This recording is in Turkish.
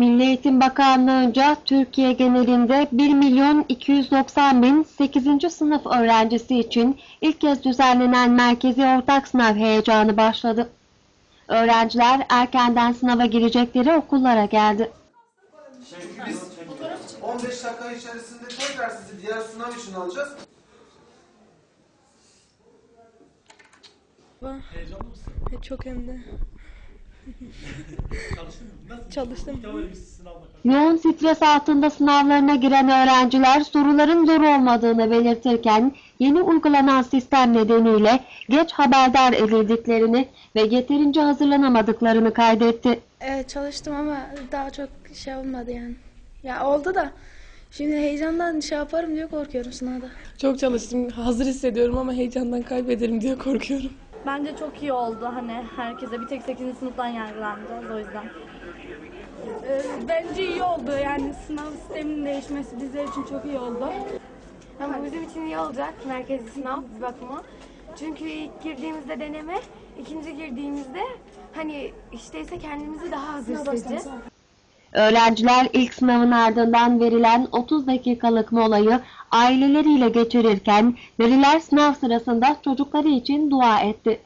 Milli Eğitim Bakanlığı'nca Türkiye genelinde 1 milyon 290 bin 8. sınıf öğrencisi için ilk kez düzenlenen merkezi ortak sınav heyecanı başladı. Öğrenciler erkenden sınava girecekleri okullara geldi. Çünkü biz 15 dakika içerisinde tekrar sizi diğer sınav için alacağız. Heyecanlı mısın? Çok hem de. Çalıştım. Yoğun stres altında sınavlarına giren öğrenciler soruların zor olmadığını belirtirken yeni uygulanan sistem nedeniyle geç haberdar edildiklerini ve yeterince hazırlanamadıklarını kaydetti. Evet çalıştım ama daha çok şey olmadı yani. Ya oldu da şimdi heyecandan şey yaparım diye korkuyorum sınavda. Çok çalıştım. Hazır hissediyorum ama heyecandan kaybederim diye korkuyorum. Bence çok iyi oldu hani herkese bir tek 8. sınıftan yargılanacağız o yüzden. Ee, Bence iyi oldu yani sınav sisteminin değişmesi bizler için çok iyi oldu. Ama bizim için iyi olacak merkezi sınav bir bakıma. Çünkü ilk girdiğimizde deneme, ikinci girdiğimizde hani işte ise kendimizi daha hazır hissedeceğiz. Öğrenciler ilk sınavın ardından verilen 30 dakikalık molayı aileleriyle geçirirken veliler sınav sırasında çocukları için dua etti.